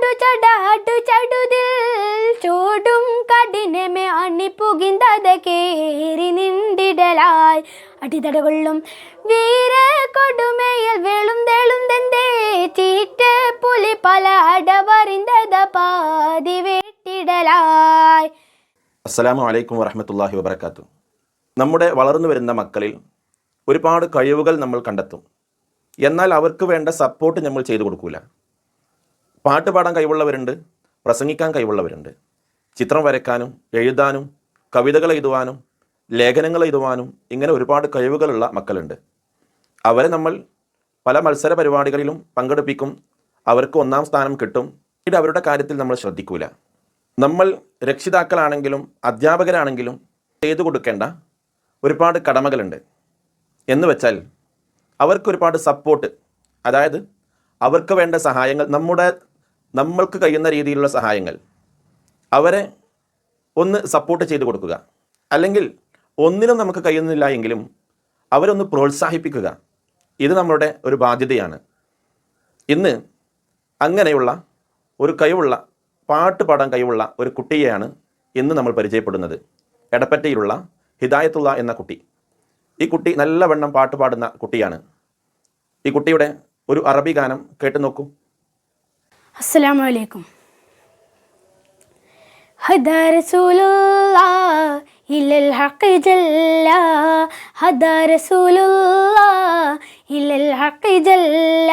ചടു ചടാടു ചടുതിൽ. ചൂടും കഠിനമേ അണിപ്പുകിന്തത കേറി നിണ്ടിടലായി അടിതടകൊള്ളും വീര കൊടുമയിൽ വെളും തെളുന്തേ ചീറ്റ് പുലി പല അടവറിന്തത പാതി വെട്ടിടലായി. അസ്സലാമു അലൈക്കും വറഹമത്തല്ലാഹി വബർക്കാത്തു നമ്മുടെ വളർന്നു വരുന്ന മക്കളിൽ ഒരുപാട് കഴിവുകൾ നമ്മൾ കണ്ടെത്തും. എന്നാൽ അവർക്ക് വേണ്ട സപ്പോർട്ട് നമ്മൾ ചെയ്തു കൊടുക്കൂല. പാട്ട് പാടാൻ കഴിവുള്ളവരുണ്ട് പ്രസംഗിക്കാൻ കഴിവുള്ളവരുണ്ട്. ചിത്രം വരയ്ക്കാനും എഴുതാനും കവിതകൾ എഴുതുവാനും ലേഖനങ്ങൾ എഴുതുവാനും ഇങ്ങനെ ഒരുപാട് കഴിവുകളുള്ള മക്കളുണ്ട്. അവരെ നമ്മൾ പല മത്സര പരിപാടികളിലും പങ്കെടുപ്പിക്കും അവർക്ക് ഒന്നാം സ്ഥാനം കിട്ടും. പിന്നീട് അവരുടെ കാര്യത്തിൽ നമ്മൾ ശ്രദ്ധിക്കൂല. നമ്മൾ രക്ഷിതാക്കളാണെങ്കിലും അധ്യാപകരാണെങ്കിലും ചെയ്തു കൊടുക്കേണ്ട ഒരുപാട് കടമകളുണ്ട്. എന്ന് വെച്ചാൽ അവർക്ക് ഒരുപാട് സപ്പോർട്ട് അതായത് അവർക്ക് വേണ്ട സഹായങ്ങൾ നമ്മുടെ നമ്മൾക്ക് കഴിയുന്ന രീതിയിലുള്ള സഹായങ്ങൾ. അവരെ ഒന്ന് സപ്പോർട്ട് ചെയ്ത് കൊടുക്കുക. അല്ലെങ്കിൽ ഒന്നിനും നമുക്ക് കഴിയുന്നില്ല എങ്കിലും അവരൊന്ന് പ്രോത്സാഹിപ്പിക്കുക. ഇത് നമ്മളുടെ ഒരു ബാധ്യതയാണ്. ഇന്ന് അങ്ങനെയുള്ള ഒരു കഴിവുള്ള പാട്ട് പാടാൻ കഴിവുള്ള ഒരു കുട്ടിയെയാണ് ഇന്ന് നമ്മൾ പരിചയപ്പെടുന്നത്. എടപ്പറ്റയിലുള്ള ഹിദായത്തുള്ള എന്ന കുട്ടി. ഈ കുട്ടി നല്ലവണ്ണം പാട്ട് പാടുന്ന കുട്ടിയാണ്. ഈ കുട്ടിയുടെ ഒരു അറബി ഗാനം കേട്ടു നോക്കൂ അസ്സലാമു അലൈക്കും ഹദ റസൂലുല്ലാ ഇലൽ ഹഖ് ജല്ല ഹദ റസൂലുല്ലാ ഇലൽ ഹഖ് ജല്ല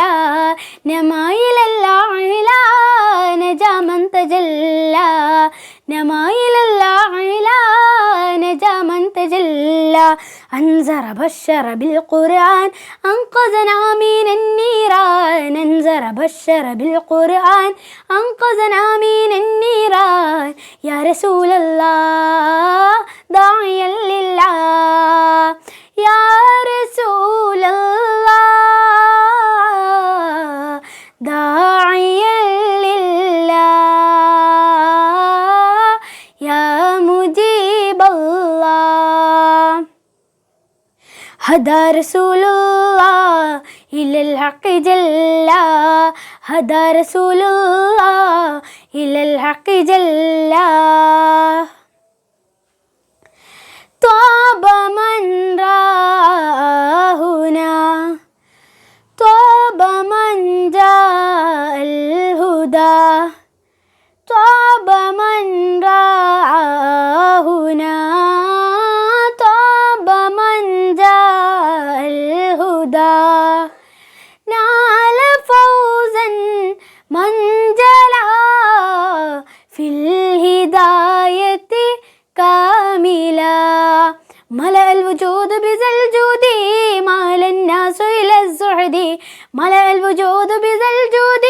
നമായിലല്ല നജാമൻ തജല്ല നമായിലല്ല നജാമൻ തജല്ല أنذر بشر بالقرآن أنقذنا من النيران. أنذر بشر بالقرآن أنقذنا من النيران. يا رسول الله هدى رسول الله إلى الحق جل هدى رسول الله إلى الحق جل. الوجود بذا الجود مال الناس إلى الزهد ملأ الوجود بذا الجود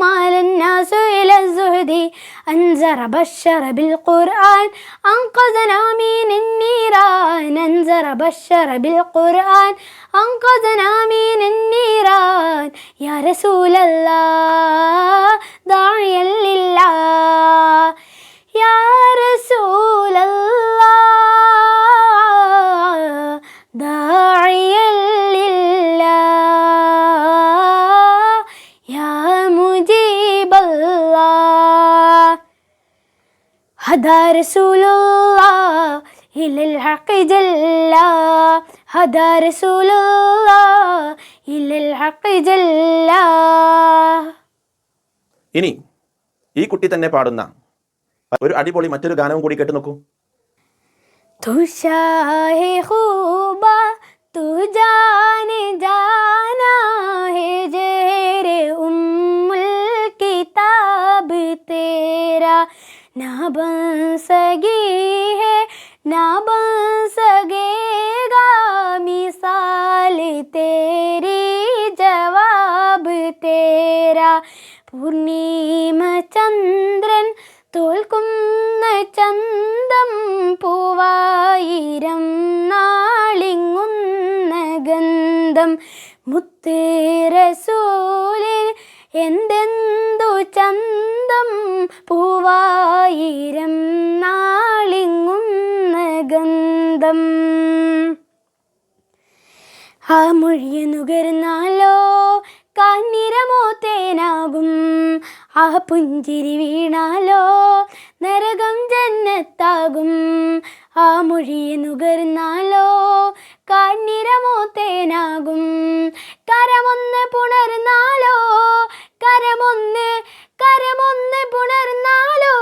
مال الناس إلى الزهد أنذر بشر بالقرآن أنقذنا من النيران أنذر بشر بالقرآن أنقذنا من النيران يا رسول الله داعيا لله يا رسول الله داعيا لله يا مجيب الله هدى رسول الله إلى الحق جل هدى رسول الله إلى الحق جل ഇനി ഈ കുട്ടി തന്നെ പാടുന്ന ഒരു അടിപൊളി മറ്റൊരു ഗാനവും കൂടി കേട്ടു നോക്കൂ तुषाहे खूबा, तू जाने जाना है जेरे उम्मुल किताब तेरा। ना बन सगी है, ना बन सगेगा मिसाल तेरी, जवाब तेरा। पूर्णिम चंद्रन तोल कुम चंद्र പൂവായിരം നാളിങ്ങുന്ന ഗന്ധം മുത്തേരസൂലിൽ എന്തെന്തു ചന്തം പൂവായിരം നാളിങ്ങുന്ന ഗന്ധം ആ മൊഴിയെ നുകരുന്നാലോ കാഞ്ഞിരമോ തേനാകും ആ പുഞ്ചിരി വീണാലോ നരകം ജന്നത്താകും ആ മൊഴിയെ നുകർന്നാലോ കണ്ണിരമോ തേനാകും. കരമൊന്ന് പുണർന്നാലോ കരമൊന്ന് കരമൊന്ന് പുണർന്നാലോ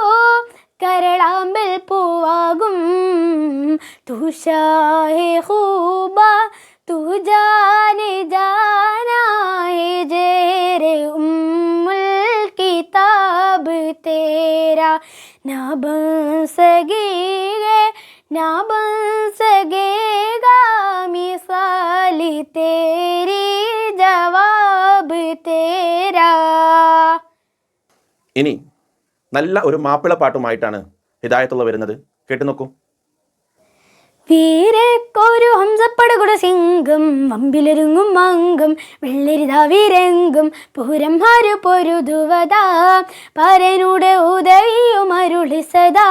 കരളാമ്പൽ പൂവാകും. തുഷാഹേ तेरा ना बन सकेगा ना बन सकेगा मिसाल तेरी जवाब तेरा ഇനി നല്ല ഒരു മാപ്പിള പാട്ടുമായിട്ടാണ് ഹിദായത്തുള്ള വരുന്നത് കേട്ടു നോക്കൂ വീരക്കൊരു ഹംസപ്പടകുട സിംഗം വമ്പിലൊരുങ്ങും മങ്കം വെള്ളരിതാ വീരങ്കും പൂരം ഹരു പൊരുതുവതാ പരനുടെ ഉദവിയും അരുളി സദാ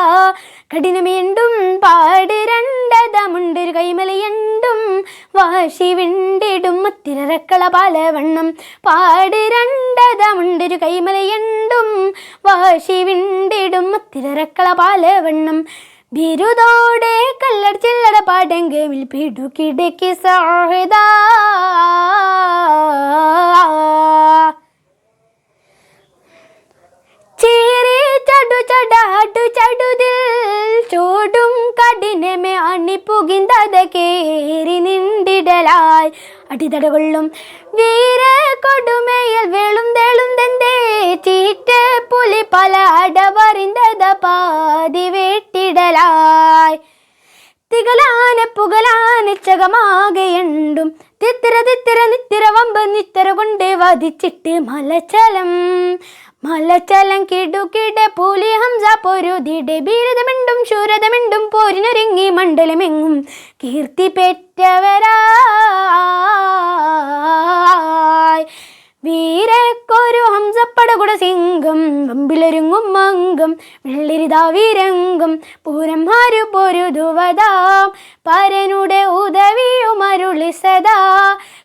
കഠിനമേണ്ടും പാട് രണ്ടതമുണ്ടൊരു കൈമലയണ്ടും വാശി വിണ്ടിടും മത്തിരക്കള പലവണ്ണം. പാട് രണ്ടതമുണ്ടൊരു കൈമലയണ്ടും വാശി വിണ്ടിടും മത്തിരക്കള പലവണ്ണം. ബിരുദോടെ കല്ലട ചില്ലട പാടെങ്കിൽ പിടുക്കിടക്ക് സാഹിത. നിണ്ടിടലായി അടിതടകൊള്ളും വീര കൊടുമയിൽ വെളും തെളും തെന്തേ ചീറ്റ പുലി പല അടവറിന്തത പാതി വെട്ടിടലായി തികലാന പുകലാന ചകമാകെയുണ്ടും തിത്തിര തിത്തിര നിത്തിര വമ്പ് നിത്തിര കൊണ്ട് വധിച്ചിട്ട് മലച്ചലം. മലച്ചലം കിടുകിട പൂലി ഹംസ പൊരുതിടെ ബീരതമിണ്ടും ശൂരതമിണ്ടും പോരിനൊരുങ്ങി മണ്ഡലമെങ്ങും. കീർത്തി പെറ്റവരായി വീരക്കൊരു ഹംസപ്പടകുട സിംഗം വമ്പിലൊരുങ്ങും മങ്കം വെള്ളിരിതാ വീരങ്കം പൂരം ഹാരു പൊരുതുവതാം പരനുടെ ഉദവിയും അരുളി സദാ.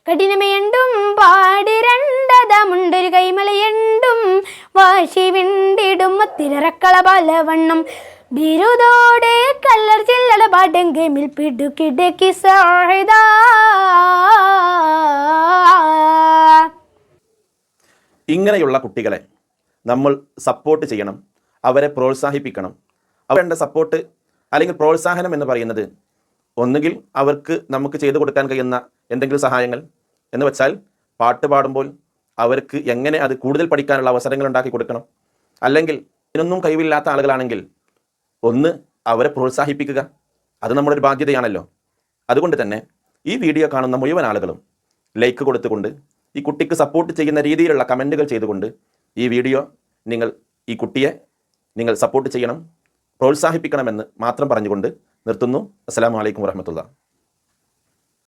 കഠിനമയണ്ടും പാടി രണ്ടതമുണ്ടൊരു കൈമലയണ്ടും വാശി വിണ്ടിടും തിരക്കള പലവണ്ണം. ബിരുദോടെ കല്ലർ ചില്ലട പാട്ടെങ്കിൽ പിടുക്കിടക്കി സാഹിതാ. ഇങ്ങനെയുള്ള കുട്ടികളെ നമ്മൾ സപ്പോർട്ട് ചെയ്യണം. അവരെ പ്രോത്സാഹിപ്പിക്കണം. അവരുടെ സപ്പോർട്ട് അല്ലെങ്കിൽ പ്രോത്സാഹനം എന്ന് പറയുന്നത് ഒന്നുകിൽ അവർക്ക് നമുക്ക് ചെയ്തു കൊടുക്കാൻ കഴിയുന്ന എന്തെങ്കിലും സഹായങ്ങൾ എന്ന് വെച്ചാൽ പാട്ട് പാടുമ്പോൾ അവർക്ക് എങ്ങനെ അത് കൂടുതൽ പഠിക്കാനുള്ള അവസരങ്ങൾ ഉണ്ടാക്കി കൊടുക്കണം. അല്ലെങ്കിൽ ഇതിനൊന്നും കഴിവില്ലാത്ത ആളുകളാണെങ്കിൽ ഒന്ന് അവരെ പ്രോത്സാഹിപ്പിക്കുക. അത് നമ്മുടെ ഒരു ബാധ്യതയാണല്ലോ. അതുകൊണ്ട് തന്നെ ഈ വീഡിയോ കാണുന്ന മുഴുവൻ ആളുകളും ലൈക്ക് കൊടുത്തുകൊണ്ട് ഈ കുട്ടിക്ക് സപ്പോർട്ട് ചെയ്യുന്ന രീതിയിലുള്ള കമന്റുകൾ ചെയ്തുകൊണ്ട് ഈ വീഡിയോ നിങ്ങൾ ഈ കുട്ടിയെ നിങ്ങൾ സപ്പോർട്ട് ചെയ്യണം പ്രോത്സാഹിപ്പിക്കണമെന്ന് മാത്രം പറഞ്ഞുകൊണ്ട് നിർത്തുന്നു. അസ്സാം വലൈക്കും വർഹമത്തുള്ള